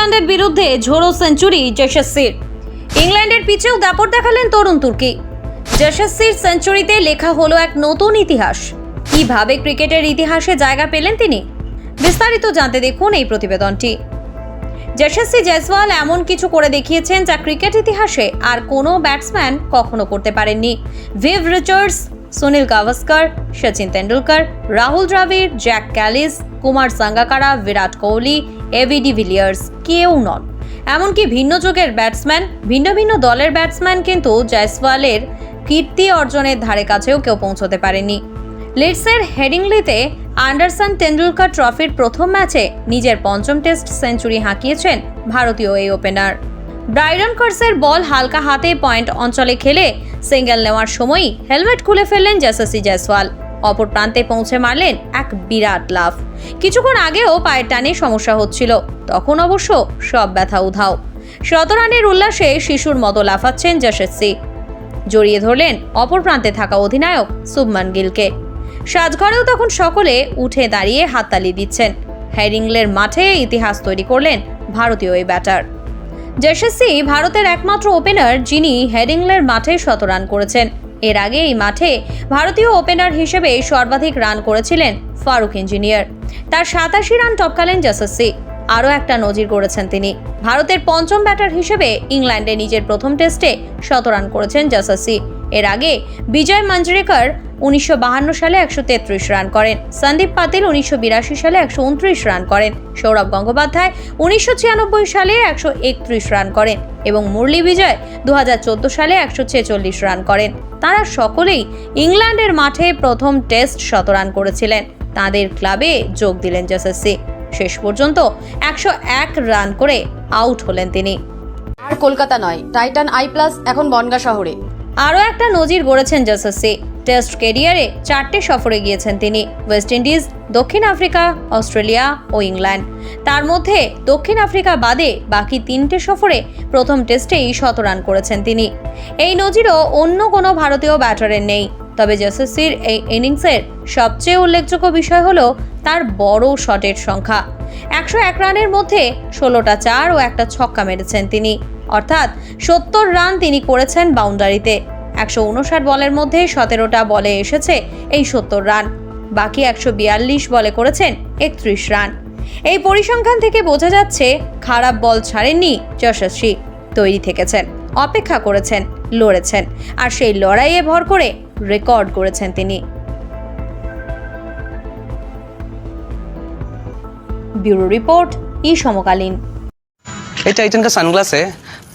নিউজিল্যান্ডের বিরুদ্ধে ঝোড়ো সেঞ্চুরি যশস্বীর ইংল্যান্ডের পিছেও দাপট দেখালেন তরুণ তুর্কি। যশস্বীর সেঞ্চুরিতে লেখা হলো এক নতুন ইতিহাস। কীভাবে ক্রিকেটের ইতিহাসে জায়গা পেলেন তিনি? বিস্তারিত জানতে দেখুন এই প্রতিবেদনটি। যশস্বী জয়সওয়াল এমন কিছু করে দেখিয়েছেন যা ক্রিকেট ইতিহাসে আর কোনো ব্যাটসম্যান কখনো করতে পারেননি। Viv Richards, Sunil Gavaskar, Sachin Tendulkar, Rahul Dravid, Jack Kallis, Kumar Sangakkara, Virat Kohli AB de Villiers কেউ নন। এমনকি ভিন্ন যুগের ব্যাটসম্যান, ভিন্ন ভিন্ন দলের ব্যাটসম্যান কিন্তু জয়সওয়ালের কীর্তি অর্জনের ধারে কাছেও কেউ পৌঁছতে পারেনি লিডসের হেডিংলিতে আন্ডারসন টেন্ডুলকার ট্রফির প্রথম ম্যাচে নিজের পঞ্চম টেস্ট সেঞ্চুরি হাঁকিয়েছেন ভারতীয় এই ওপেনার। ব্রাইডন কার্সের বল হালকা হাতে পয়েন্ট অঞ্চলে খেলে সিঙ্গেল নেওয়ার সময়ই হেলমেট খুলে ফেললেন যশস্বী জয়সওয়াল। অপর প্রান্তে পৌঁছে মারলেন এক বিরাট লাফ। কিছুক্ষণ আগেও পায়ের টানে সমস্যা হচ্ছিল, তখন অবশ্য সব ব্যথা উধাও। শতরানের উল্লাসে শিশুর মতো লাফাচ্ছেন যশস্বী। জড়িয়ে ধরলেন অপর প্রান্তে থাকা অধিনায়ক শুভমান গিলকে। সাজঘরেও তখন সকলে উঠে দাঁড়িয়ে হাততালি দিচ্ছেন। হ্যারিংলের মাঠে ইতিহাস তৈরি করলেন ভারতীয় এই ব্যাটার। যশস্বী ভারতের একমাত্র ওপেনার যিনি হ্যারিংলের মাঠে শতরান করেছেন। এর আগে এই মাঠে ভারতীয় ওপেনার হিসেবে সর্বাধিক রান করেছিলেন ফারুক ইঞ্জিনিয়ার। তার সাতাশি রান টপকালেন যশস্বী আরও একটা নজির করেছেন তিনি। ভারতের পঞ্চম ব্যাটার হিসেবে ইংল্যান্ডে নিজের প্রথম টেস্টে শত রান করেছেন যশস্বী এর আগে বিজয় মঞ্জরেকর উনিশশো সালে একশো তেত্রিশ রান করেন, সন্দীপ পাতিল উনিশশো বিরাশি সালে একশো উনত্রিশ রান করেন, সৌরভ গঙ্গোপাধ্যায় উনিশশো ছিয়ানব্বই সালে একশো একত্রিশ রান করেন এবং মুরলী বিজয় দু হাজার চোদ্দ সালে একশো ছেচল্লিশ রান করেন। তারা সকলেই ইংল্যান্ডের মাঠে প্রথম টেস্ট শতরান করেছিলেন। তাদের ক্লাবে যোগ দিলেন যশস্বী। শেষ পর্যন্ত একশো এক রান করে আউট হলেন তিনি। আর কলকাতা নয়, টাইটান আই প্লাস এখন বনগা শহরে। আরও একটা নজির গড়েছেন যশস্বী টেস্ট কেরিয়ারে চারটে সফরে গিয়েছেন তিনি, ওয়েস্ট ইন্ডিজ, দক্ষিণ আফ্রিকা, অস্ট্রেলিয়া ও ইংল্যান্ড। তার মধ্যে দক্ষিণ আফ্রিকা বাদে বাকি তিনটে সফরে প্রথম টেস্টেই শতরান করেছেন তিনি। এই নজিরও অন্য কোনো ভারতীয় ব্যাটারের নেই। তবে যশস্বীর এই ইনিংসের সবচেয়ে উল্লেখযোগ্য বিষয় হলো তার বড় শটের সংখ্যা। একশো এক রানের মধ্যে ষোলোটা চার ও একটা ছক্কা মেরেছেন তিনি। অর্থাৎ সত্তর রান তিনি করেছেন বাউন্ডারিতে একশো উনষাট বলের মধ্যে সতেরোটা বলে এসেছে এই সত্তর রান বাকি একশো বিয়াল্লিশ বলে করেছেন একত্রিশ রান এই পরিসংখ্যান থেকে বোঝা যাচ্ছে খারাপ বল ছাড়েননি যশস্বী তৈরি থেকেছেন অপেক্ষা করেছেন লড়েছেন আর সেই লড়াইয়ে ভর করে রেকর্ড করেছেন তিনি ব্যুরো রিপোর্ট ই সমকালীন ये टाइटन का सनग्लास है